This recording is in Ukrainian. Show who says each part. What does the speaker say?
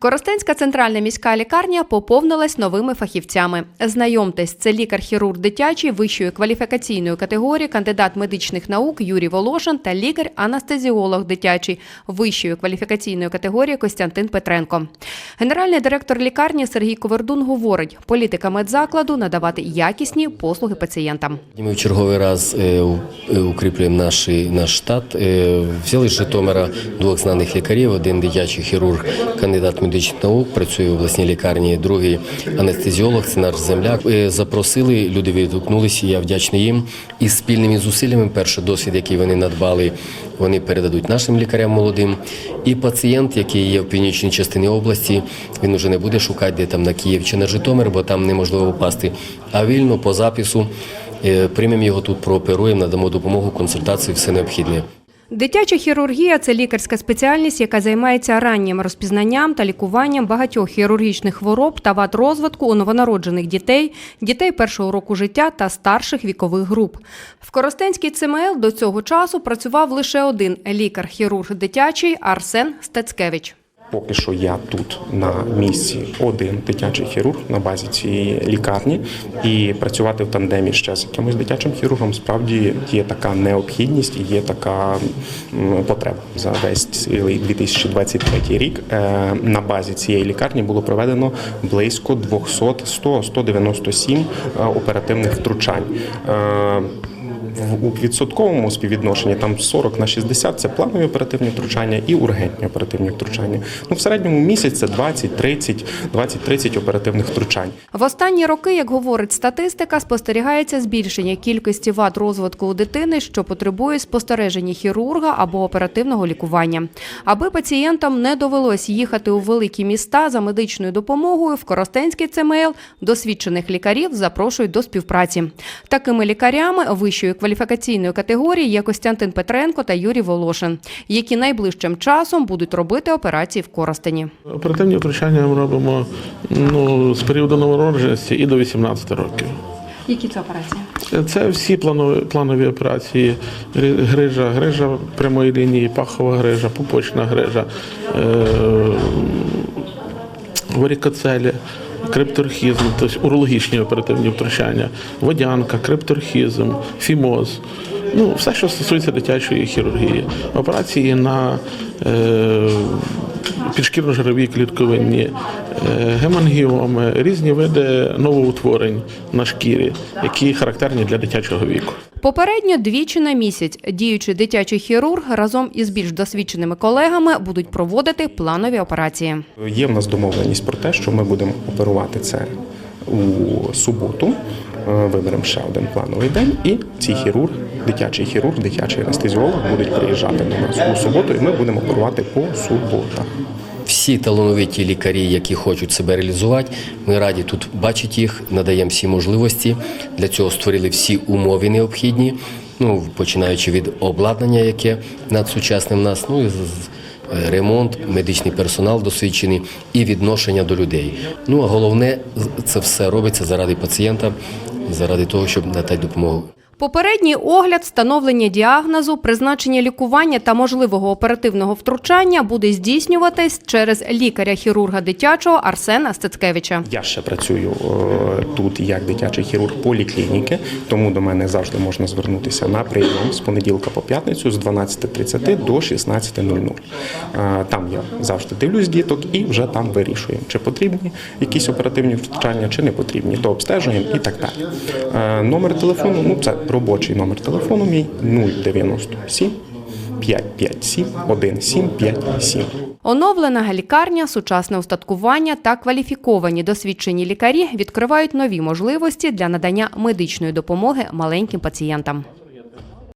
Speaker 1: Коростенська центральна міська лікарня поповнилась новими фахівцями. Знайомтесь, це лікар-хірург дитячий вищої кваліфікаційної категорії, кандидат медичних наук Юрій Волошин та лікар-анестезіолог дитячий вищої кваліфікаційної категорії Костянтин Петренко. Генеральний директор лікарні Сергій Ковердун говорить, політика медзакладу надавати якісні послуги пацієнтам.
Speaker 2: Ми в черговий раз е, е, укріплюємо наш, наш штат. Е, Взяли з Житомира двох знаних лікарів, один дитячий хірург, кандидат медичних наук, працює в обласній лікарні, другий анестезіолог, це наш земляк. Е, Запросили, люди відгукнулися, я вдячний їм. І спільними зусиллями, перший досвід, який вони надбали, вони передадуть нашим лікарям молодим. І пацієнт, який є в північній частині області, він вже не буде шукати, де там на Київ чи на Житомир, бо там неможливо попасти. А вільно по запису е, приймемо його тут, прооперуємо, надамо допомогу, консультацію, все необхідне.
Speaker 1: Дитяча хірургія це лікарська спеціальність, яка займається раннім розпізнанням та лікуванням багатьох хірургічних хвороб та вад розвитку у новонароджених дітей, дітей першого року життя та старших вікових груп. В Коростенській ЦМЛ до цього часу працював лише один лікар-хірург дитячий Арсен Стецкевич.
Speaker 3: Поки що я тут на місці один дитячий хірург на базі цієї лікарні, і працювати в тандемі ще з якимось дитячим хірургом справді є така необхідність і є така потреба. За весь цілий 2023 рік е, на базі цієї лікарні було проведено близько 200 100-197 е, оперативних втручань. У відсотковому співвідношенні там 40 на 60 – це планові оперативні втручання і ургентні оперативні втручання. Ну в середньому місяць це 20-30, 20-30 оперативних втручань.
Speaker 1: В останні роки, як говорить статистика, спостерігається збільшення кількості вад розвитку у дитини, що потребує спостереження хірурга або оперативного лікування. Аби пацієнтам не довелось їхати у великі міста за медичною допомогою, в Коростенський ЦМЛ досвідчених лікарів запрошують до співпраці. Такими лікарями вищої кваліфікаційної категорії є Костянтин Петренко та Юрій Волошин, які найближчим часом будуть робити операції в Коростені.
Speaker 4: Оперативні втручання ми робимо ну, з періоду новородженості і до 18 років.
Speaker 1: Які це операції?
Speaker 4: Це всі планові, планові операції. Гри- Грижа, грижа прямої лінії, пахова грижа, пупочна грижа, е, варікоцелі, крипторхізм, тобто урологічні оперативні втручання, водянка, крипторхізм, фімоз. Ну, все, що стосується дитячої хірургії. Операції на е, підшкірно-жирові клітковинні, е, гемангіоми, різні види новоутворень на шкірі, які характерні для дитячого віку.
Speaker 1: Попередньо двічі на місяць діючий дитячий хірург разом із більш досвідченими колегами будуть проводити планові операції.
Speaker 3: Є в нас домовленість про те, що ми будемо оперувати це у суботу. Е, Виберемо ще один плановий день, і цей хірург, дитячий хірург, дитячий анестезіолог будуть приїжджати до нас у суботу, і ми будемо оперувати по суботах.
Speaker 2: Всі талановиті лікарі, які хочуть себе реалізувати, ми раді тут бачити їх, надаємо всі можливості. Для цього створили всі умови необхідні, ну, починаючи від обладнання, яке надсучасне в нас, ну і е, ремонт, медичний персонал досвідчений і відношення до людей. Ну а головне, це все робиться заради пацієнта, заради того, щоб надати допомогу.
Speaker 1: Попередній огляд, встановлення діагнозу, призначення лікування та можливого оперативного втручання буде здійснюватись через лікаря-хірурга дитячого Арсена Стецкевича.
Speaker 3: Я ще працюю е, тут як дитячий хірург поліклініки, тому до мене завжди можна звернутися на прийом з понеділка по п'ятницю з 12.30 до 16.00. Е, Там я завжди дивлюсь діток і вже там вирішуємо, чи потрібні якісь оперативні втручання, чи не потрібні. Дообстежуємо і так далі. Е, Номер телефону, ну це робочий номер телефону мій 097 557 1757.
Speaker 1: Оновлена лікарня, сучасне устаткування та кваліфіковані досвідчені лікарі відкривають нові можливості для надання медичної допомоги маленьким пацієнтам.